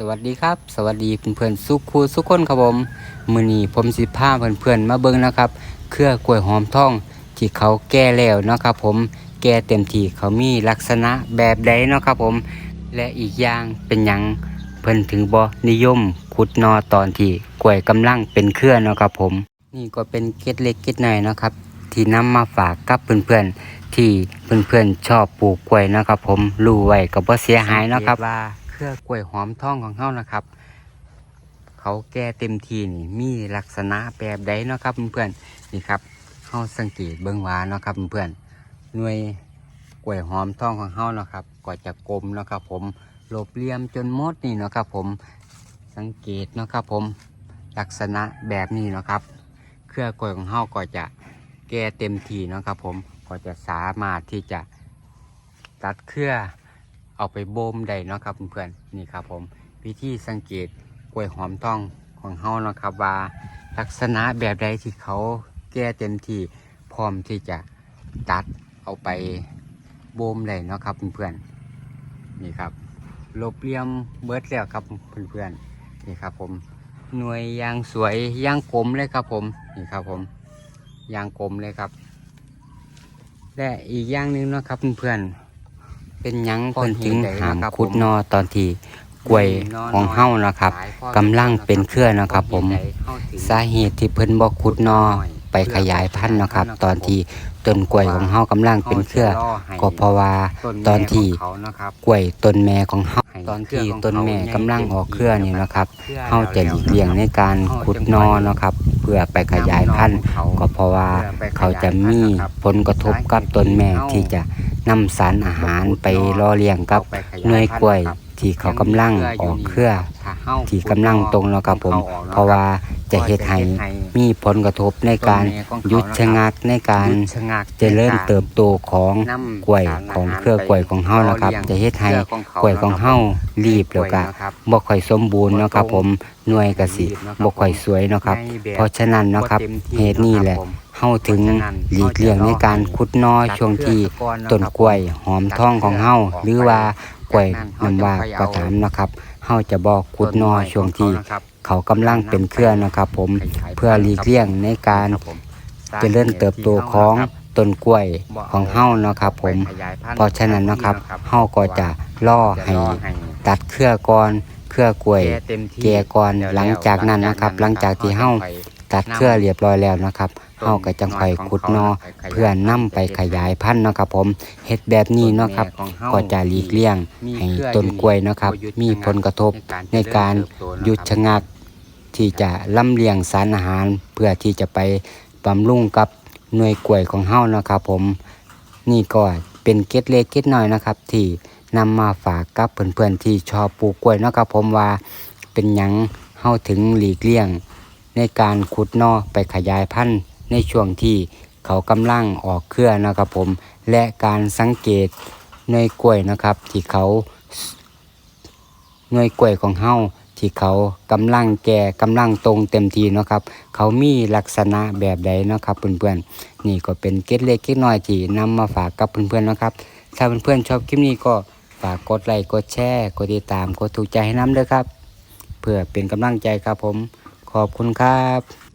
สวัสดีครับ สวัสดีเพื่อนๆสุขคูสุขคนครับผมมือนี้ผมสิพาเพื่อนๆมาเบิ่งนะครับ เครือกล้วยหอมทอง ที่เขาแก่แล้วเนาะครับผมแก่เต็มที่เขามีลักษณะแบบใดเนาะครับผม และอีกอย่างเป็นหยังเพิ่นถึงบ่นิยมขุดนอตอนที่กล้วยกำลังเป็นเครือเนาะครับผม นี่ก็เป็นเก็ดเล็กเก็ดน้อยนะครับ ที่นำมาฝากกับเพื่อนๆที่เพื่อนๆชอบปลูกกล้วยนะครับ ผมรู้ไว้ก็บ่เสียหายนะครับว่า เครือกล้วยหอมทองของเฮานะครับ เขาแก่เต็มทีนี่มีลักษณะแบบใดเนาะครับเพื่อนๆนี่ครับเฮาสังเกตเบิ่งวาเนาะครับเพื่อนๆหน่วยกล้วยหอมทองของเฮาเนาะครับก็จะกลมเนาะครับผมหลบเลี่ยมจนมดนี่เนาะครับผมสังเกตเนาะครับผมลักษณะแบบนี้เนาะครับ เครือกล้วยของเฮาก็จะแก่เต็มทีเนาะครับผมก็จะสามารถที่จะตัดเครือ เอาไปบ่มได้เนาะครับเพื่อนๆนี่ครับผมวิธีสังเกตกล้วยหอมทองของเฮาเนาะครับว่าลักษณะแบบใดที่เขาแก้เต็มที่พร้อมที่จะตัดเอาไปโบมเลยเนาะครับเพื่อนๆนี่ครับลบเลี่ยมเบิร์ดแล้วครับเพื่อนๆนี่ครับผมหน่วยยางสวยยางกลมเลยครับผมนี่ครับผมยางกลมเลยครับ และอีกอย่างหนึ่งเนาะครับเพื่อนๆ เป็นหยังเพิ่นถึงหามขุดนอตอนที่กล้วยของเฮานะครับกำลังเป็นเครือนะครับ ผมสาเหตุที่เพิ่นบ่ขุดนอไปขยายพันธุ์นะครับ ตอนที่ต้นกล้วยของเฮากำลังเป็นเครือก็เพราะว่าตอนที่กล้วยต้นแม่ของเฮาตอนที่ต้นแม่กำลังออกเครือนี่นะครับเฮาจะหลีกเลี่ยงในการขุดนอนะครับ เพื่อไปขยายพันธุ์ก็เพราะว่าเขาจะมีผลกระทบกับต้นแม่ที่จะ นำสารอาหารไปล่อเลี้ยงกับหน่วยกล้วย ที่เขากำลังออกเครือที่กำลังตรงแล้วครับผม เพราะว่าจะเฮ็ดให้มีผลกระทบในการยุดชะงักในการเจริญเติบโตของกล้วยของเครือกล้วยของเฮานะครับ จะเฮ็ดให้กล้วยของเฮารีบแล้วก็บ่ค่อยสมบูรณ์นะครับ ผมหน่วยก็สิบ่ค่อยสวยนะครับ เพราะฉะนั้นนะครับเหตุนี้แหละ เฮาถึงหลีกเลี่ยงในการขุดนอช่วงที่ต้นกล้วยหอมทองของเฮาหรือว่ากล้วยน้ำว้าก็ตามนะครับเฮาจะบ่ขุดนอช่วงที่เขากำลังเป็นเครือนะครับผมเพื่อหลีกเลี่ยงในการเจริญเติบโตของต้นกล้วยของเฮานะครับผมเพราะฉะนั้นนะครับเฮาก็จะล่อให้ตัดเครือก่อนเครือกล้วยแก่ก่อนหลังจากนั้นนะครับ หลังจากที่เฮา ตัดเครือเรียบร้อยแล้วนะครับเฮาก็จังค่อยขุดนอเพื่อนำไปขยายพันธุ์เนาะครับผมเฮ็ดแบบนี้เนาะครับก็จะหลีกเลี่ยงให้ต้นกล้วยเนาะครับ มีผลกระทบในการหยุดชะงักที่จะลำเลียงสารอาหาร เพื่อที่จะไปบำรุงกับหน่วยกล้วยของเฮานะครับ ผมนี่ก็เป็นเกล็ดเล็กเกล็ดน้อยนะครับ ที่นำมาฝากกับเพื่อนๆที่ชอบปลูกกล้วยเนาะครับ ผมว่าเป็นหยังเฮาถึงหลีกเลี่ยง ในการขุดนอไปขยายพันธุ์ในช่วงที่เขากำลังออกเครือนะครับผม และการสังเกตหน่วยกล้วยนะครับที่เขาหน่วยกล้วยของเฮาที่เขากำลังแก่กำลังตรงเต็มทีนะครับ เขามีลักษณะแบบใดนะครับเพื่อนๆนี่ก็เป็นเก็ดเล็กเก็ดน้อยที่นำมาฝากกับเพื่อนๆนะครับ ถ้าเพื่อนๆชอบคลิปนี้ก็ฝากกดไลค์กดแชร์กดติดตามกดถูกใจให้น้ำด้วยครับ เพื่อเป็นกำลังใจครับผม ขอบคุณครับ